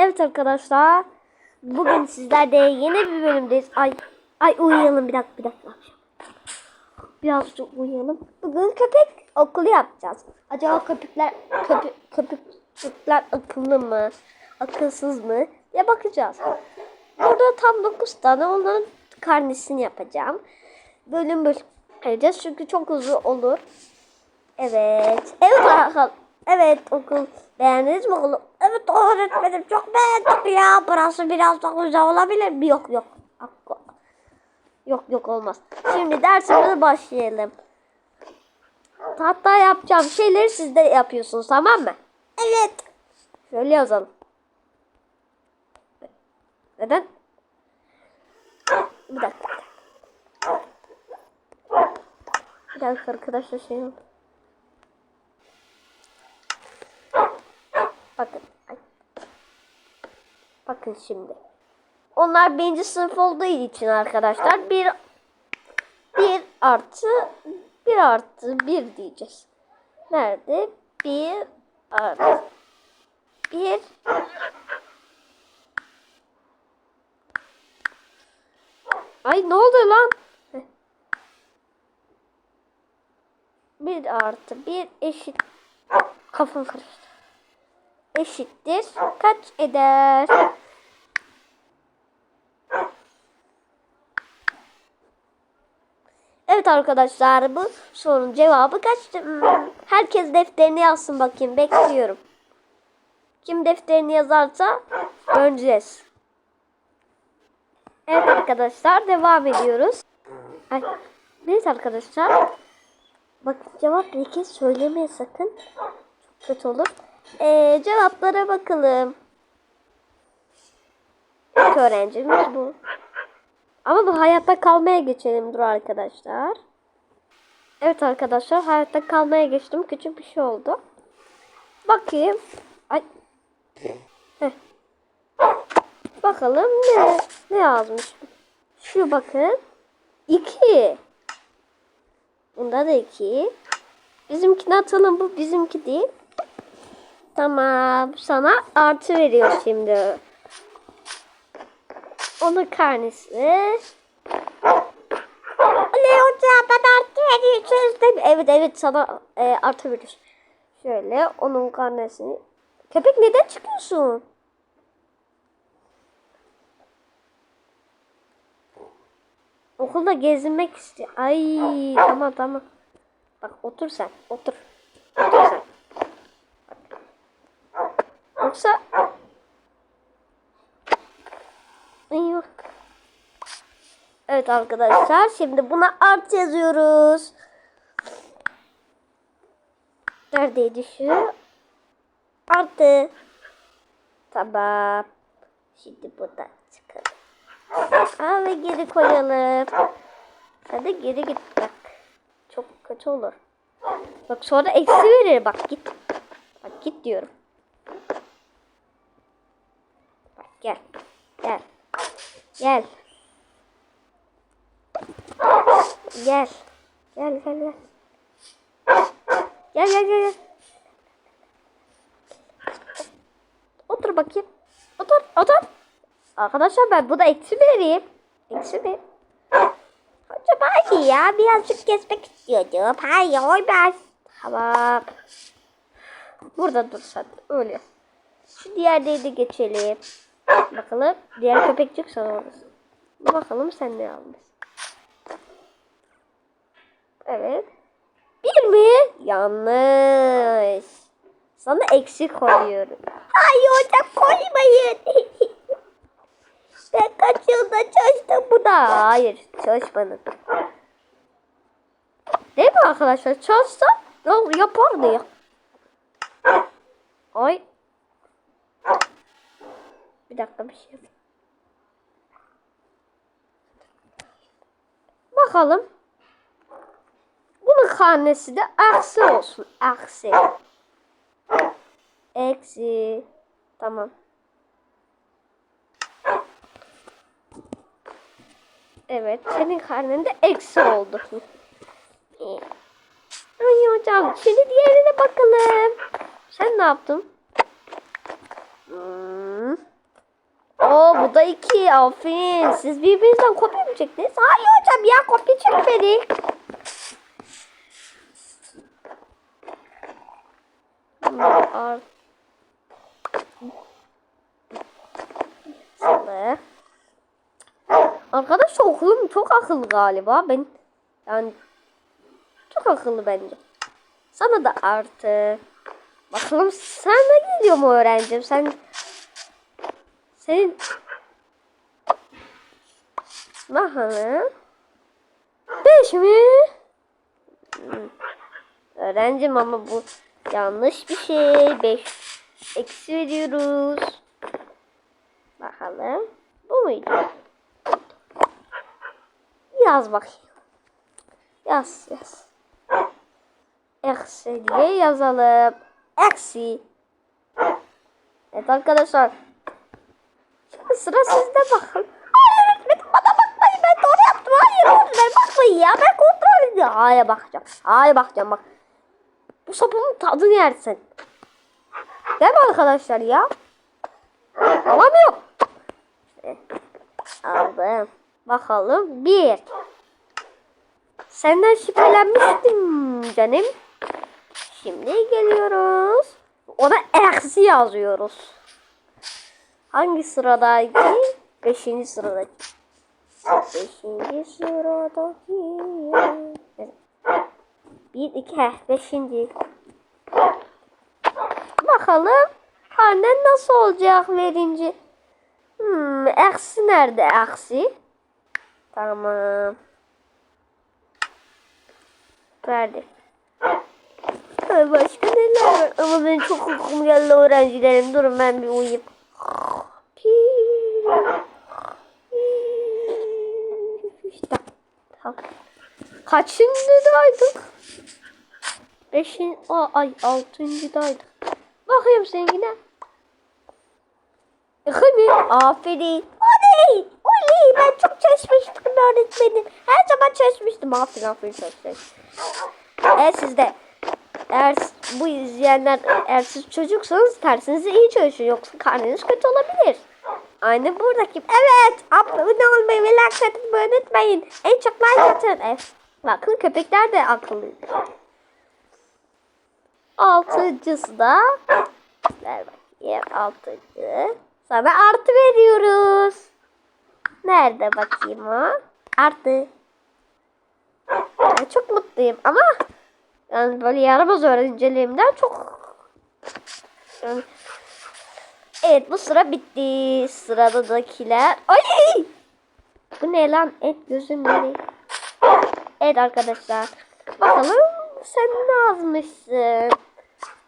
Evet arkadaşlar. Bugün sizlerle yeni bir bölümdeyiz. Ay ay uyuyalım bir dakika bir dakika. Birazcık uyuyalım. Bugün köpek okulu yapacağız. Acaba köpekler köpek köpekler akıllı mı? Akılsız mı? diye bakacağız. Burada tam 9 tane onların karnesini yapacağım. Bölüm bölüm yapacağız çünkü çok uzun olur. Evet. Evet arkadaşlar. Evet okul. Beğendiniz mi okulu? Evet öğretmenim çok beğendim ya. Burası biraz daha güzel olabilir mi? Yok yok. Yok yok olmaz. Şimdi dersimize başlayalım. Hatta yapacağım şeyleri siz de yapıyorsunuz tamam mı? Evet. Şöyle yazalım. Neden? Bir dakika. Bir dakika arkadaşlar şey oldu. Bakın. Bakın şimdi. Onlar birinci sınıf olduğu için arkadaşlar bir bir artı bir artı bir diyeceğiz. Nerede? Bir artı bir Ay ne oldu lan? Bir artı bir eşit kafam karıştı eşittir kaç eder? Evet arkadaşlar bu sorunun cevabı kaçtı? Hmm, Herkes defterini yazsın bakayım bekliyorum. Kim defterini yazarsa göreceğiz. Evet arkadaşlar devam ediyoruz. Ay, neyse arkadaşlar. Bakın cevap kez söylemeye sakın. Çok kötü olur. Ee, cevaplara bakalım. İlk öğrencimiz bu. Ama bu hayatta kalmaya geçelim dur arkadaşlar. Evet arkadaşlar hayatta kalmaya geçtim. Küçük bir şey oldu. Bakayım. Ay. Bakalım ne ne yazmış. Şu bakın. 2. Bunda da 2. Bizimkini atalım bu bizimki değil. Tamam. Sana artı veriyor şimdi. Onun karnesi. Ne hocam ben artı mi? Evet evet sana e, artı veriyor. Şöyle onun karnesini. Köpek neden çıkıyorsun? Okulda gezinmek istiyor. Ay tamam tamam. Bak otur sen. Otur. Otur sen. Yoksa Eyvah. Evet arkadaşlar şimdi buna art yazıyoruz. Neredeydi şu? Artı. Tamam. Şimdi buradan çıkalım. Aa, ve geri koyalım. Hadi geri git bak. Çok kötü olur. Bak sonra eksi verir bak git. Bak git diyorum. Bak gel. Gel. Gel. Gel. Gel gel gel. Gel gel gel. gel. Otur bakayım. Otur otur. Arkadaşlar ben buna eksi mi vereyim? Eksi mi? Hocam hadi ya birazcık gezmek istiyordum. Hayır ben. Tamam. Burada dur sen öyle. Şu diğer de geçelim. Bakalım diğer köpekçik sana. Bakalım sen ne almışsın. Evet. Bir mi? Yanlış. Sana eksik koyuyorum. Hayır hocam koymayın. ben kaç yılda çalıştım bu da. Hayır çalışmadım. Değil mi arkadaşlar? Çalışsa ya- yapardı ya. Ay. Bir dakika bir şey yapayım. Bakalım. Bunun karnesi de eksi olsun. Eksi. Eksi. Tamam. Evet. Senin karnen de eksi oldu. Ay hocam. Şimdi diğerine bakalım. Sen ne yaptın? Hmm. O da iki. Aferin. Siz birbirinizden kopya mı çektiniz? Hayır hocam ya kopya çekmedik. Arkadaşlar okulum çok akıllı galiba. Ben yani çok akıllı bence. Sana da artı. Bakalım sen ne gidiyor mu öğrencim? Sen senin Bakalım. Beş mi? Hmm. Öğrencim ama bu yanlış bir şey. Beş eksi veriyoruz. Bakalım. Bu muydu? Yaz bakayım. Yaz yaz. Eksi diye yazalım. Eksi. Evet arkadaşlar. Şimdi sıra sizde bakın. Hayır öğretmenim bana bakmayın ben doğru yaptım. Hayır öğretmenim bakmayın ya ben kontrol ediyorum. Hayır bakacağım. Hayır bakacağım bak. Bu sapının tadını yersin. Değil mi arkadaşlar ya? Alamıyorum. Aldım. Bakalım. Bir. Senden şüphelenmiştim canım. Şimdi geliyoruz. Ona eksi yazıyoruz. Hangi sıradaydı? Beşinci sıradaki. Beşinci sıradaki. Bir, iki, heh, beşinci. Bakalım annen nasıl olacak verince. Hmm, eksi nerede eksi? Tamam. Verdi. Ay, Başka neler var? Ama ben çok uykum geldi öğrencilerim. Durun ben bir uyuyayım. İşte. Tamam. Kaçıncıdaydık? Beşin, Aa, ay altıncıdaydık. Bakıyorum seninkine. İki mi? Aferin. Oley! Oley! Ben çok çalışmıştım öğretmenim. Her zaman çalışmıştım. Aferin aferin aferin. Evet sizde. Eğer bu izleyenler eğer siz çocuksanız dersinizi iyi çalışın. Yoksa karnınız kötü olabilir. Aynı buradaki. Evet. Abone olmayı ve like atmayı unutmayın. En çok like atın. Bakın köpekler de akıllı. Altıncısı da. Ver bakayım. Altıncı. Sana artı veriyoruz. Nerede bakayım o? Artı. Ben çok mutluyum ama yani böyle yaramaz öğrencilerimden çok yani, Evet bu sıra bitti. Sıradadakiler. Ay! Bu ne lan? Et gözüm ne? Evet arkadaşlar. Bakalım sen ne yazmışsın?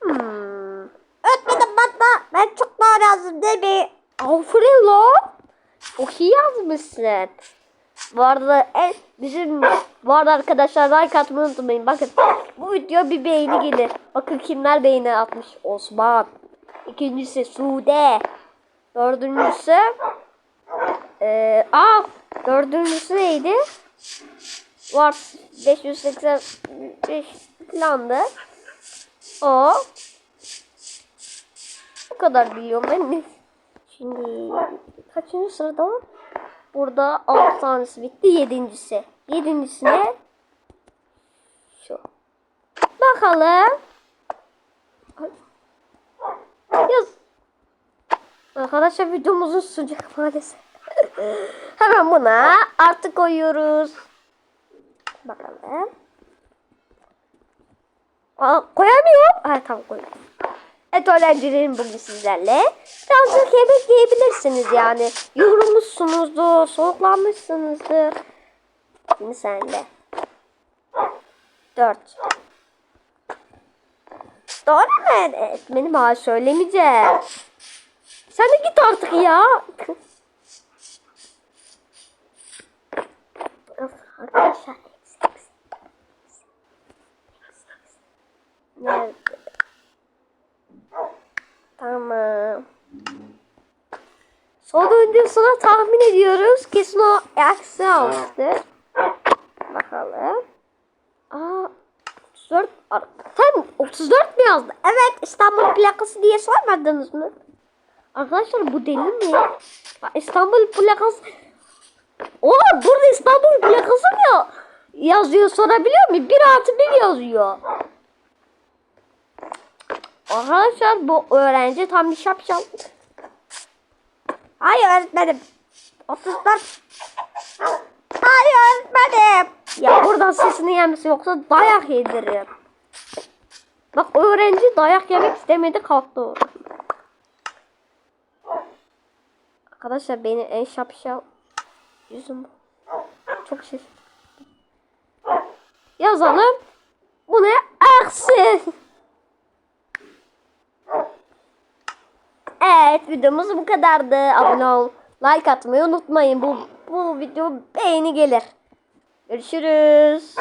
Hmm. Öğretmenim bana ben çok doğru yazdım değil mi? Aferin lan. Çok iyi yazmışsın. Bu arada en bizim bu arada arkadaşlar like atmayı unutmayın. Bakın bu video bir beğeni gelir. Bakın kimler beğeni atmış. Osman. İkincisi Sude. Dördüncüsü ee, aa dördüncüsü neydi? Var 585 falandı. O. Bu kadar biliyorum ben. Şimdi kaçıncı sırada? Burada 6 tanesi bitti. Yedincisi. Yedincisine şu. Bakalım. Yaz. Arkadaşlar videomuzun sıcak maalesef. Hemen buna artı koyuyoruz. Bakalım. Aa, koyamıyorum. Ha tamam koydum. Evet öğrencilerim bugün sizlerle birazcık yemek yiyebilirsiniz yani. Yorulmuşsunuzdur, soğuklanmışsınızdır. Şimdi sende. Dört. Doğru mu? Benim bana söylemeyeceğim. Sen de git artık ya. Arkadaşlar. Nerede? Tamam. Sonuncusuna tahmin ediyoruz. Kesin o eksi almıştır. Bakalım. Aa, 34. Ar- Sen 34 mi yazdın? Evet İstanbul plakası diye sormadınız mı? Arkadaşlar bu deli mi? İstanbul plakası. Oha burada İstanbul plakası mı ya? yazıyor sorabiliyor muyum? Bir artı bir yazıyor. Arkadaşlar bu öğrenci tam bir şapşal. Hayır öğretmenim. 34. Hayır öğretmenim. Ya buradan sesini yemesi yoksa dayak yediririm. Bak öğrenci dayak yemek istemedi kalktı. Arkadaşlar benim en şapşal yüzüm. Çok şey. Yazalım. Bu ne? Aksi. Evet videomuz bu kadardı. Abone ol. Like atmayı unutmayın. Bu, bu video beğeni gelir. Görüşürüz.